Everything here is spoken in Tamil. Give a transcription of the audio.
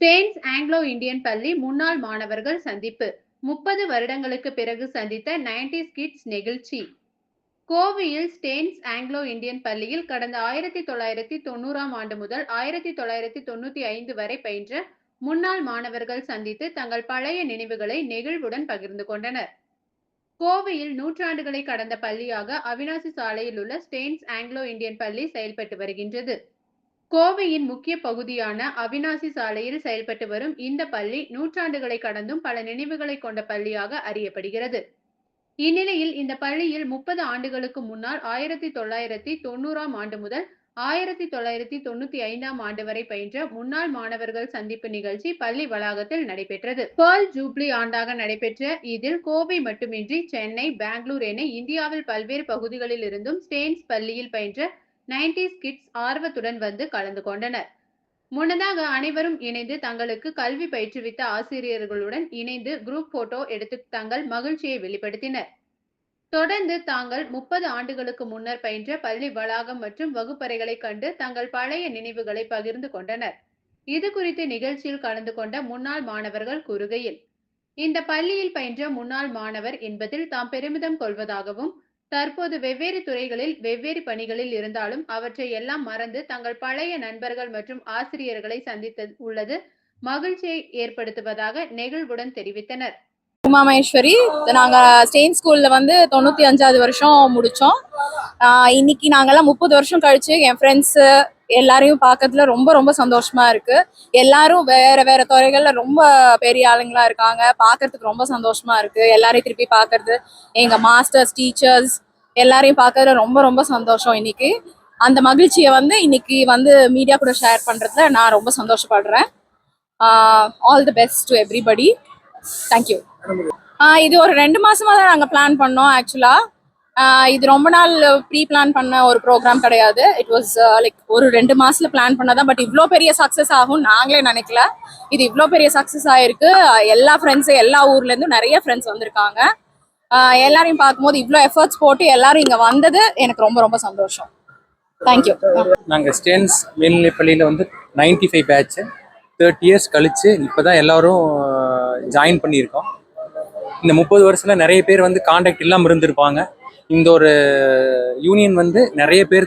ஸ்பெயின்ஸ் ஆங்கிலோ இந்தியன் பள்ளி முன்னாள் மாணவர்கள் சந்திப்பு. முப்பது வருடங்களுக்கு பிறகு சந்தித்த 90s கிட்ஸ் நெகிழ்ச்சி. கோவையில் ஸ்டெயின்ஸ் ஆங்கிலோ இந்தியன் பள்ளியில் கடந்த ஆயிரத்தி தொள்ளாயிரத்தி தொண்ணூறாம் ஆண்டு முதல் ஆயிரத்தி தொள்ளாயிரத்தி தொண்ணூத்தி ஐந்து வரை பயின்ற முன்னாள் மாணவர்கள் சந்தித்து தங்கள் பழைய நினைவுகளை நெகிழ்வுடன் பகிர்ந்து கொண்டனர். கோவையில் நூற்றாண்டுகளை கடந்த பள்ளியாக அவினாசி சாலையில் உள்ள ஸ்டெயின்ஸ் ஆங்கிலோ இந்தியன் பள்ளி செயல்பட்டு வருகின்றது. கோவையின் முக்கிய பகுதியான அவினாசி சாலையில் செயல்பட்டு வரும் இந்த பள்ளி நூற்றாண்டுகளை கடந்தும் பல நினைவுகளை கொண்ட பள்ளியாக அறியப்படுகிறது. இந்நிலையில் இந்த பள்ளியில் முப்பது ஆண்டுகளுக்கு முன்னால் ஆயிரத்தி தொள்ளாயிரத்தி தொண்ணூறாம் ஆண்டு முதல் ஆயிரத்தி தொள்ளாயிரத்தி தொண்ணூத்தி ஐந்தாம் ஆண்டு வரை பயின்ற முன்னாள் மாணவர்கள் சந்திப்பு நிகழ்ச்சி பள்ளி வளாகத்தில் நடைபெற்றது. பேர்ல் ஜூப்ளி ஆண்டாக நடைபெற்ற இதில் கோவை மட்டுமின்றி சென்னை பெங்களூர் என இந்தியாவில் பல்வேறு பகுதிகளில் இருந்தும் ஸ்டேன்ஸ் பள்ளியில் பயின்ற 90s கிட்ஸ் ஆர்வத்துடன் வந்து கலந்து கொண்டனர். முன்னதாக அனைவரும் இணைந்து தங்களுக்கு கல்வி பயிற்றுவித்த ஆசிரியர்களுடன் இணைந்து குரூப் போட்டோ எடுத்து தங்கள் மகிழ்ச்சியை வெளிப்படுத்தினர். தொடர்ந்து தாங்கள் முப்பது ஆண்டுகளுக்கு முன்னர் பயின்ற பள்ளி வளாகம் மற்றும் வகுப்பறைகளை கண்டு தங்கள் பழைய நினைவுகளை பகிர்ந்து கொண்டனர். இது குறித்து நிகழ்ச்சியில் கலந்து கொண்ட முன்னாள் மாணவர்கள் கூறுகையில் இந்த பள்ளியில் பயின்ற முன்னாள் மாணவர் என்பதில் தாம் பெருமிதம் கொள்வதாகவும் தற்போது வெவ்வேறு துறைகளில் வெவ்வேறு பணிகளில் இருந்தாலும் அவற்றை எல்லாம் மறந்து தங்கள் பழைய நண்பர்கள் மற்றும் ஆசிரியர்களை சந்தித்து உள்ளது. மகிழ்ச்சியை ஏற்படுத்துவதாக நெகிழ்வுடன் தெரிவித்தனர். உமாமேஸ்வரி நாங்கள் ஸ்டெயின் ஸ்கூலில் வந்து தொண்ணூற்றி அஞ்சாவது வருஷம் முடித்தோம் இன்னைக்கு நாங்கள்லாம் முப்பது வருஷம் கழிச்சு என் ஃப்ரெண்ட்ஸு எல்லாரையும் பார்க்கறதுல ரொம்ப ரொம்ப சந்தோஷமா இருக்கு. எல்லாரும் வேற வேற துறைகள்ல ரொம்ப பெரிய ஆளுங்களா இருக்காங்க. பார்க்கறதுக்கு ரொம்ப சந்தோஷமா இருக்கு. எல்லாரையும் திருப்பி பார்க்கறது எங்க மாஸ்டர்ஸ் டீச்சர்ஸ் எல்லாரையும் பார்க்கறதுல ரொம்ப ரொம்ப சந்தோஷம் இன்னைக்கு. அந்த மகிழ்ச்சியை வந்து இன்னைக்கு வந்து மீடியா கூட ஷேர் பண்றதுல நான் ரொம்ப சந்தோஷப்படுறேன். All the best to everybody thank you இது ஒரு ரெண்டு மாசமா தான் நாங்க பிளான் பண்ணோம் ஆக்சுவலா இது ரொம்ப நாள் ப்ரீ பிளான் பண்ண ஒரு ப்ரோக்ராம் கிடையாது. இட் வாஸ் லைக் ஒரு ரெண்டு மாசத்துல பிளான் பண்ணதான் பட் இவ்வளோ பெரிய சக்ஸஸ் ஆகும் நாங்களே நினைக்கல. இது இவ்வளோ பெரிய சக்ஸஸ் ஆயிருக்கு. எல்லா ஃப்ரெண்ட்ஸு எல்லா ஊர்ல இருந்தும் நிறைய ஃப்ரெண்ட்ஸ் வந்திருக்காங்க. எல்லாரையும் பார்க்கும்போது இவ்வளோ எஃபர்ட்ஸ் போட்டு எல்லாரும் இங்க வந்தது எனக்கு ரொம்ப ரொம்ப சந்தோஷம். தேங்க்யூ நாங்கள் ஸ்டேன்ஸ் மேல்நிலைப் பள்ளியில் வந்து 95 ஃபைவ் பேட்ச் தேர்ட்டி இயர்ஸ் கழிச்சு இப்போ தான் எல்லாரும் ஜாயின் பண்ணியிருக்கோம். இந்த முப்பது வருஷத்தில் நிறைய பேர் வந்து காண்டாக்ட் இல்லாமல் இருந்திருப்பாங்க. இந்த ஒரு யூனியன் வந்து நிறைய பேர்